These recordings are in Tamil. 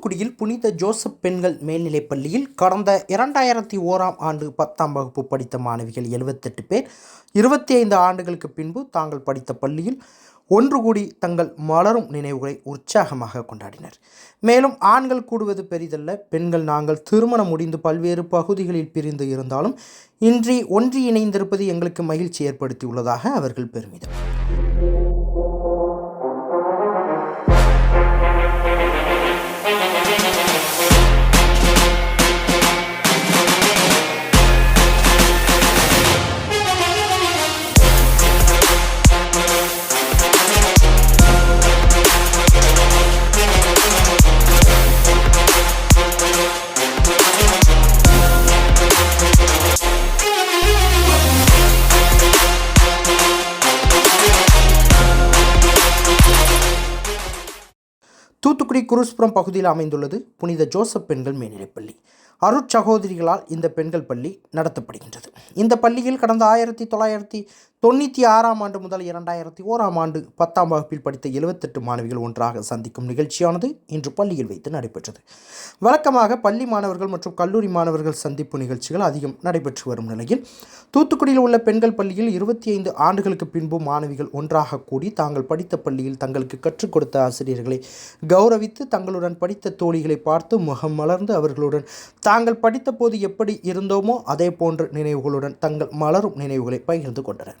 தூத்துக்குடியில் புனித ஜோசப் பெண்கள் மேல்நிலைப் பள்ளியில் கடந்த இரண்டாயிரத்தி ஓராம் ஆண்டு பத்தாம் வகுப்பு படித்த மாணவிகள் எழுபத்தெட்டு பேர் இருபத்தி ஐந்து ஆண்டுகளுக்கு பின்பு தாங்கள் படித்த பள்ளியில் ஒன்று கூடி தங்கள் மலரும் நினைவுகளை உற்சாகமாக கொண்டாடினர். மேலும் ஆண்கள் கூடுவது பெரிதல்ல பெண்கள் நாங்கள் திருமணம் முடிந்து பல்வேறு பகுதிகளில் பிரிந்து இருந்தாலும் இன்றி ஒன்றி இணைந்திருப்பது எங்களுக்கு மகிழ்ச்சி ஏற்படுத்தியுள்ளதாக அவர்கள் பெருமிதம். தூத்துக்குடி குருஸ்புரம் பகுதியில் அமைந்துள்ளது. புனித ஜோசப் பெண்கள் மேல்நிலைப்பள்ளி அருட்சகோதரிகளால் இந்த பெண்கள் பள்ளி நடத்தப்படுகின்றது. இந்த பள்ளியில் கடந்த ஆயிரத்தி தொள்ளாயிரத்தி தொண்ணூற்றி ஆறாம் ஆண்டு முதல் இரண்டாயிரத்தி ஓராம் ஆண்டு பத்தாம் வகுப்பில் படித்த எழுபத்தெட்டு மாணவிகள் ஒன்றாக சந்திக்கும் நிகழ்ச்சியானது இன்று பள்ளியில் வைத்து நடைபெற்றது. வழக்கமாக பள்ளி மாணவர்கள் மற்றும் கல்லூரி மாணவர்கள் சந்திப்பு நிகழ்ச்சிகள் அதிகம் நடைபெற்று வரும் நிலையில் தூத்துக்குடியில் உள்ள பெண்கள் பள்ளியில் இருபத்தி ஐந்து ஆண்டுகளுக்கு பின்பு மாணவிகள் ஒன்றாக கூடி தாங்கள் படித்த பள்ளியில் தங்களுக்கு கற்றுக் கொடுத்த ஆசிரியர்களை கௌரவித்து தங்களுடன் படித்த தோழிகளை பார்த்து முகம் மலர்ந்து அவர்களுடன் தாங்கள் படித்த போது எப்படி இருந்தோமோ அதே போன்ற நினைவுகளுடன் தங்கள் மலரும் நினைவுகளை பகிர்ந்து கொண்டனர்.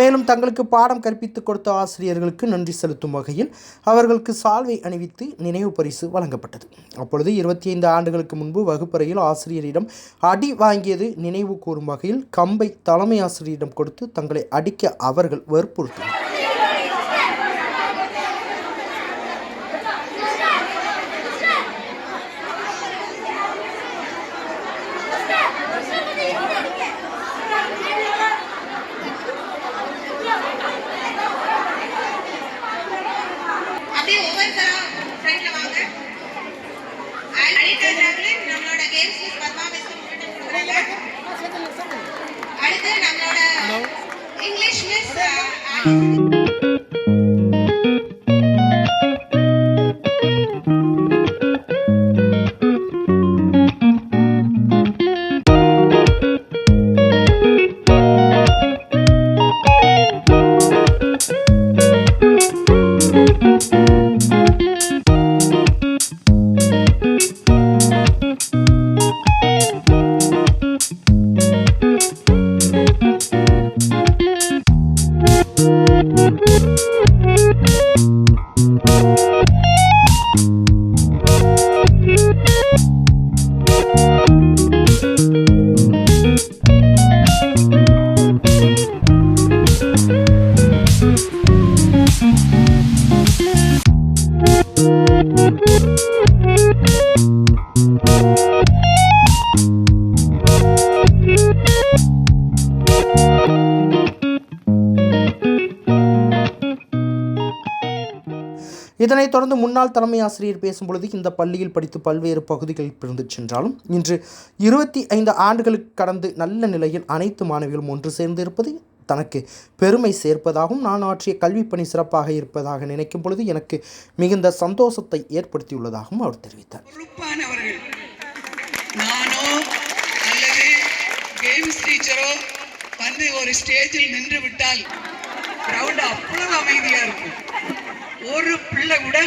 மேலும் தங்களுக்கு பாடம் கற்பித்துக் கொடுத்த ஆசிரியர்களுக்கு நன்றி செலுத்தும் வகையில் அவர்களுக்கு சால்வை அணிவித்து நினைவு பரிசு வழங்கப்பட்டது. அப்பொழுது இருபத்தி ஐந்து ஆண்டுகளுக்கு முன்பு வகுப்பறையில் ஆசிரியரிடம் அடி வாங்கியது நினைவு கூறும் வகையில் கம்பை தலைமை ஆசிரியரிடம் கொடுத்து தங்களை அடிக்க அவர்கள் வற்புறுத்தினர். இதனைத் தொடர்ந்து முன்னாள் தலைமை ஆசிரியர் பேசும்பொழுது இந்த பள்ளியில் படித்து பல்வேறு பகுதிகளில் பிறந்து சென்றாலும் இன்று இருபத்தி ஐந்து ஆண்டுகளுக்கு கடந்து நல்ல நிலையில் அனைத்து மாணவிகளும் ஒன்று சேர்ந்து இருப்பது தனக்கு பெருமை சேர்ப்பதாகவும் நான் ஆற்றிய கல்வி பணி சிறப்பாக இருப்பதாக நினைக்கும் பொழுது எனக்கு மிகுந்த சந்தோஷத்தை ஏற்படுத்தியுள்ளதாகவும் அவர் தெரிவித்தார். நானோ அல்லது கேம்ஸ் டீச்சரோ வந்து ஒரு ஸ்டேஜில் நின்று விட்டால் கிரவுண்ட் அவ்வளவு அமைதியா இருக்கும். ஒரு பிள்ளை கூட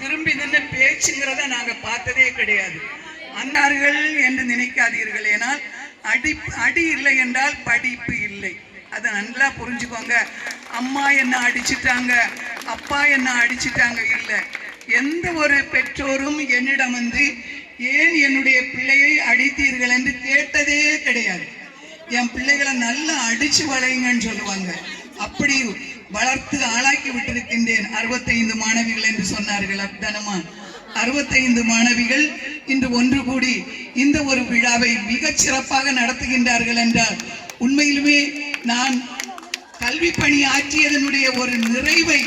திரும்பி நின்று பேச்சுங்கிறத நாங்க பார்த்ததே கிடையாது. அன்னார்கள் என்று நினைக்காதீர்கள் ஏனால் அடி அடி இல்லை என்றால் படிப்பு இல்லை. அதை நல்லா புரிஞ்சுக்கோங்க. அம்மா என்ன அடிச்சிட்டாங்க அப்பா என்ன அடிச்சிட்டாங்க இல்லை. எந்த ஒரு பெற்றோரும் என்னிடம் வந்து ஏன் என்னுடைய பிள்ளையை அடித்தீர்கள் என்று கேட்டதே கிடையாது. என் பிள்ளைகளை நல்லா அடிச்சு வளையுங்கன்னு சொல்லுவாங்க. அப்படி வளர்த்து ஆளாக்கி விட்டிருக்கின்றேன் அறுபத்தைந்து மாணவிகள் என்று சொன்னார்கள் அப்படிதானமா அறுபத்தைந்து மாணவிகள் இன்று ஒன்று கூடி இந்த ஒரு விழாவை மிகச் சிறப்பாக நடத்துகின்றார்கள் என்றால் உண்மையிலுமே நான் கல்வி பணி ஆற்றியதனுடைய ஒரு நிறைவை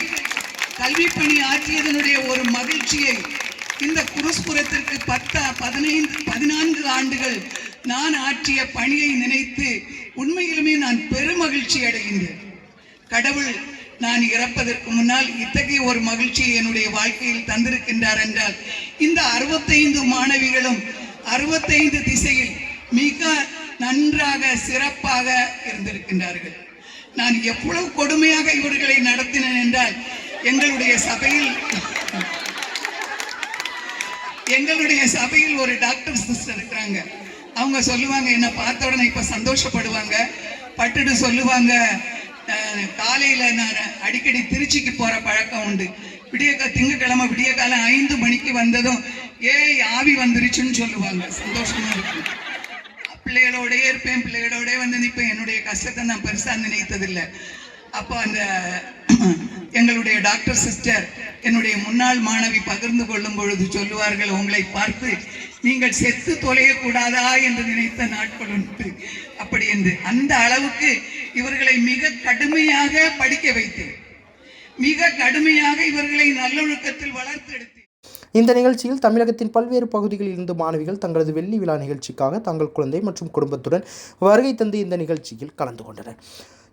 கல்வி பணி ஆற்றியதனுடைய ஒரு மகிழ்ச்சியை இந்த குருஸ்புரத்திற்கு பத்தா பதினைந்து பதினான்கு ஆண்டுகள் நான் ஆற்றிய பணியை நினைத்து உண்மையிலுமே நான் பெருமகிழ்ச்சி அடைகின்றேன். கடவுள் நான் இறப்பதற்கு முன்னால் இத்தகைய ஒரு மகிழ்ச்சியை என்னுடைய வாழ்க்கையில் தந்திருக்கின்றார் என்றால் இந்த அறுபத்தைந்து மாணவிகளும் அறுபத்தைந்து திசையில் மிக நன்றாக சிறப்பாக இருந்திருக்கின்றார்கள். நான் எவ்வளவு கொடுமையாக இவர்களை நடத்தினேன் என்றால் எங்களுடைய சபையில் எங்களுடைய சபையில் ஒரு டாக்டர் சிஸ்டர் இருக்கிறாங்க. அவங்க சொல்லுவாங்க என்ன பார்த்த உடனே இப்ப சந்தோஷப்படுவாங்க. பட்டுட்டு சொல்லுவாங்க. காலையில நான் அடிக்கடி திருச்சிக்கு போற பழக்கம் உண்டு. விடிய திங்கக்கிழமை விடிய காலம் ஐந்து மணிக்கு வந்ததும் ஏய் ஆவி வந்துருச்சுன்னு சொல்லுவாங்க. சந்தோஷமா இருக்கும். பிள்ளைகளோடயே இருப்பேன். பிள்ளைகளோடயே வந்து நிற்பேன் என்னுடைய கஷ்டத்தை நான் பெருசா நினைத்ததில்லை. அப்போ அந்த எங்களுடைய டாக்டர் சிஸ்டர் என்னுடைய முன்னாள் மாணவி பகிர்ந்து கொள்ளும் பொழுது சொல்லுவார்கள் உங்களை பார்த்து நீங்கள் செத்து தொலையக்கூடாதா? என்று நினைத்த நாட்கள் உண்டு. அப்படி என்று. அந்த அளவுக்கு இவர்களை மிக கடுமையாக படிக்க வைத்தேன். மிக கடுமையாக இவர்களை நல்லொழுக்கத்தில் வளர்த்தெடுத்தேன். இந்த நிகழ்ச்சியில் தமிழகத்தின் பல்வேறு பகுதிகளில் இருந்து மாணவிகள் தங்களது வெள்ளி விழா நிகழ்ச்சிக்காக தங்கள் குழந்தை மற்றும் குடும்பத்துடன் வருகை தந்து இந்த நிகழ்ச்சியில் கலந்து கொண்டனர்.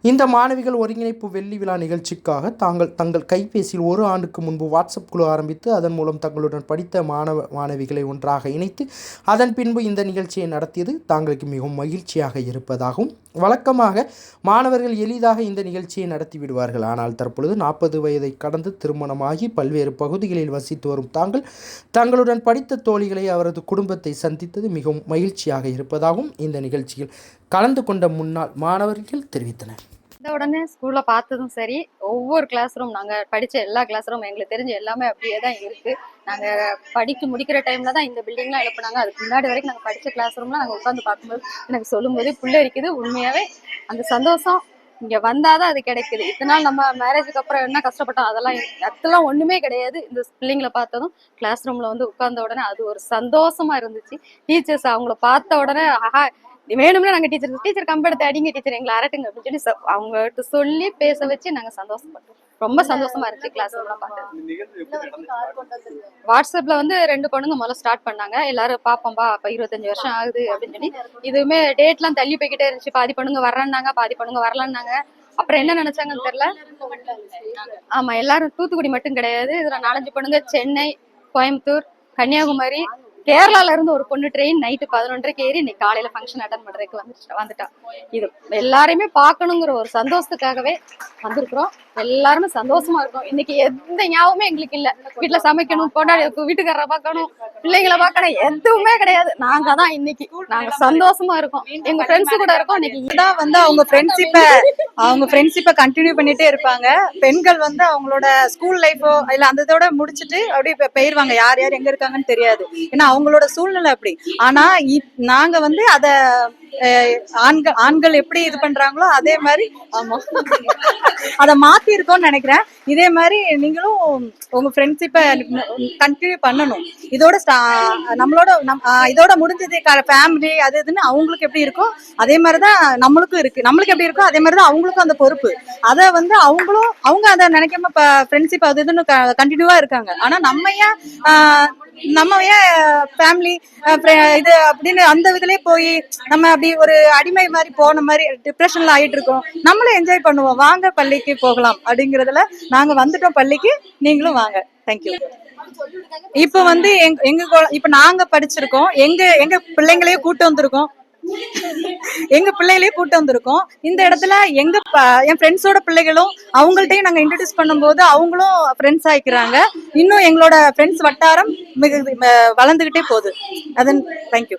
இந்த மாணவிகள் ஒருங்கிணைப்பு வெள்ளி விழா நிகழ்ச்சிக்காக தாங்கள் தங்கள் கைபேசியில் ஒரு ஆண்டுக்கு முன்பு வாட்ஸ்அப் குழு ஆரம்பித்து அதன் மூலம் தங்களுடன் படித்த மாணவ மாணவிகளை ஒன்றாக இணைத்து அதன் பின்பு இந்த நிகழ்ச்சியை நடத்தியது தாங்களுக்கு மிகவும் மகிழ்ச்சியாக இருப்பதாகவும் வழக்கமாக மாணவர்கள் எளிதாக இந்த நிகழ்ச்சியை நடத்தி விடுவார்கள். ஆனால் தற்பொழுது நாற்பது வயதை கடந்து திருமணமாகி பல்வேறு பகுதிகளில் வசித்து வரும் தாங்கள் தங்களுடன் படித்த தோழிகளை அவரது குடும்பத்தை சந்தித்தது மிகவும் மகிழ்ச்சியாக இருப்பதாகவும் இந்த நிகழ்ச்சியில் கலந்து கொண்ட முன்னாள் மாணவர்கள் தெரிவித்தனர். இந்த உடனே ஸ்கூல்ல பார்த்ததும் சரி ஒவ்வொரு கிளாஸ் ரூம் நாங்க படிச்ச எல்லா கிளாஸ் ரூம் எங்களுக்கு தெரிஞ்ச எல்லாமே அப்படியே தான் இருக்கு. நாங்க படிக்க முடிக்கிற டைம்ல தான் இந்த பில்டிங்லாம் எழுப்புனாங்க. அதுக்கு முன்னாடி வரைக்கும் நாங்க படிச்ச கிளாஸ் ரூம்லாம் நாங்க உட்காந்து பார்க்கும்போது எனக்கு சொல்லும்போது புள்ள இருக்குது உண்மையாவே அந்த சந்தோஷம் இங்க வந்தாதான் அது கிடைக்குது. இதனால நம்ம மேரேஜுக்கு அப்புறம் என்ன கஷ்டப்பட்டோம்? அதெல்லாம் அதெல்லாம் ஒண்ணுமே கிடையாது. இந்த பிள்ளைங்களை பார்த்ததும் கிளாஸ் ரூம்ல வந்து உட்கார்ந்த உடனே அது ஒரு சந்தோஷமா இருந்துச்சு. டீச்சர்ஸ் அவங்கள பார்த்த உடனே ஆஹா வேணும்னா நாங்க டீச்சர் டீச்சர் கம்பெடுத்து அடிங்க டீச்சர் எங்களை அரட்டுங்க. அப்படின்னு சொல்லி ச- அவங்ககிட்ட சொல்லி பேச வச்சு நாங்க சந்தோஷப்பட்டோம். ரொம்ப சந்தோஷமா இருந்துச்சு கிளாஸ் பார்த்தது வாட்ஸ்அப்ல வந்து ரெண்டு பொண்ணுங்க முதல்ல ஸ்டார்ட் பண்ணாங்க. எல்லாரும் பாப்போம்பா அப்ப இருபத்தஞ்சு வருஷம் ஆகுது அப்படின்னு சொல்லி. இதுவுமே டேட்லாம் தள்ளி போய்கிட்டே இருந்துச்சு. பாதி பொண்ணுங்க வர்றேன்னாங்க பாதி பொண்ணுங்க வரலன்னாங்க. அப்புறம் என்ன நினைச்சாங்கன்னு தெரியல. ஆமா எல்லாரும் தூத்துக்குடி மட்டும் கிடையாது. இதுல நாலஞ்சு பொண்ணுங்க சென்னை கோயம்புத்தூர் கன்னியாகுமரி கேரளால இருந்து ஒரு பொண்ணு ட்ரெயின் நைட்டு பதினொன்றரைக்கு ஏறி இன்னைக்கு காலையில ஃபங்க்ஷன் அட்டன் பண்றதுக்கு வந்துட்டு வந்துட்டா. இது எல்லாரையுமே பார்க்கணுங்கிற ஒரு சந்தோஷத்துக்காகவே வந்திருக்கிறோம். எல்லாருமே சந்தோஷமா இருக்கும். இன்னைக்கு எந்த ஞாபகமே எங்களுக்கு இல்ல. வீட்டுல சமைக்கணும் கொண்டாடி வீட்டுக்காரரை பார்க்கணும் பிள்ளைங்களை பார்க்கணும் எதுவுமே கிடையாது. நாங்க தான் இன்னைக்கு. நாங்க சந்தோஷமா இருக்கோம். எங்க ஃப்ரெண்ட்ஸ் கூட இருக்கோம். இன்னைக்கு தான் வந்து அவங்க ஃப்ரெண்ட்ஷிப்பை அவங்க ஃப்ரெண்ட்ஷிப்பை கண்டினியூ பண்ணிட்டே இருப்பாங்க. பெண்கள் வந்து அவங்களோட ஸ்கூல் லைஃபோ இல்ல அந்த இதோட முடிச்சிட்டு அப்படியே போயிருவாங்க. யார் யார் எங்க இருக்காங்கன்னு தெரியாது. ஏன்னா அவங்களோட சூழ்நிலை அப்படி. ஆனா இப்- நாங்க வந்து அதை ஆண்கள் ஆண்கள் எப்படி இது பண்றாங்களோ அதே மாதிரி ஆமா. அதை மாத்தி இருக்கோம்னு நினைக்கிறேன். இதே மாதிரி நீங்களும் உங்க ஃப்ரெண்ட்ஷிப்பை கண்டினியூ பண்ணணும். இதோட நம்மளோட நம் ஆஹ் இதோட முடிஞ்சது ஃபேமிலி அது இதுன்னு அவங்களுக்கு எப்படி இருக்கோ அதே மாதிரிதான் நம்மளுக்கும் இருக்கு. நம்மளுக்கு எப்படி இருக்கோ அதே மாதிரிதான் அவங்களுக்கும் அந்த பொறுப்பு. அதை வந்து அவங்களும் அவங்க அதை நினைக்காம இப்போ ஃப்ரெண்ட்ஷிப் அது இதுன்னு கண்டினியூவா இருக்காங்க. ஆனா நம்ம ஏன் ஆஹ் நம்ம ஏன் ஃபேமிலி இது அப்படின்னு அந்த இதுலயே போய் நம்ம அப்படி ஒரு அடிமை மாதிரி போன மாதிரி டிப்ரெஷன்ல ஆயிட்டு இருக்கோம். நம்மளும் என்ஜாய் பண்ணுவோம். வாங்க பள்ளிக்கு போகலாம். அப்படிங்கறதுல நாங்க வந்துட்டோம் பள்ளிக்கு. நீங்களும் வாங்க. தேங்க்யூ இப்ப வந்து எங்க எங்க இப்ப நாங்க படிச்சிருக்கோம். எங்க எங்க பிள்ளைங்களையும் கூட்டு வந்திருக்கோம். எங்க பிள்ளைகளையும் கூட்டு வந்திருக்கோம். இந்த இடத்துல எங்க ப- என் ஃப்ரெண்ட்ஸோட பிள்ளைகளும் அவங்கள்ட்டையும் நாங்க இன்ட்ரடியூஸ் பண்ணும்போது அவங்களும் ஃப்ரெண்ட்ஸ் ஆயிக்கிறாங்க. இன்னும் எங்களோட ஃப்ரெண்ட்ஸ் வட்டாரம் மிக வளர்ந்துகிட்டே போகுது. அதன் தேங்க்யூ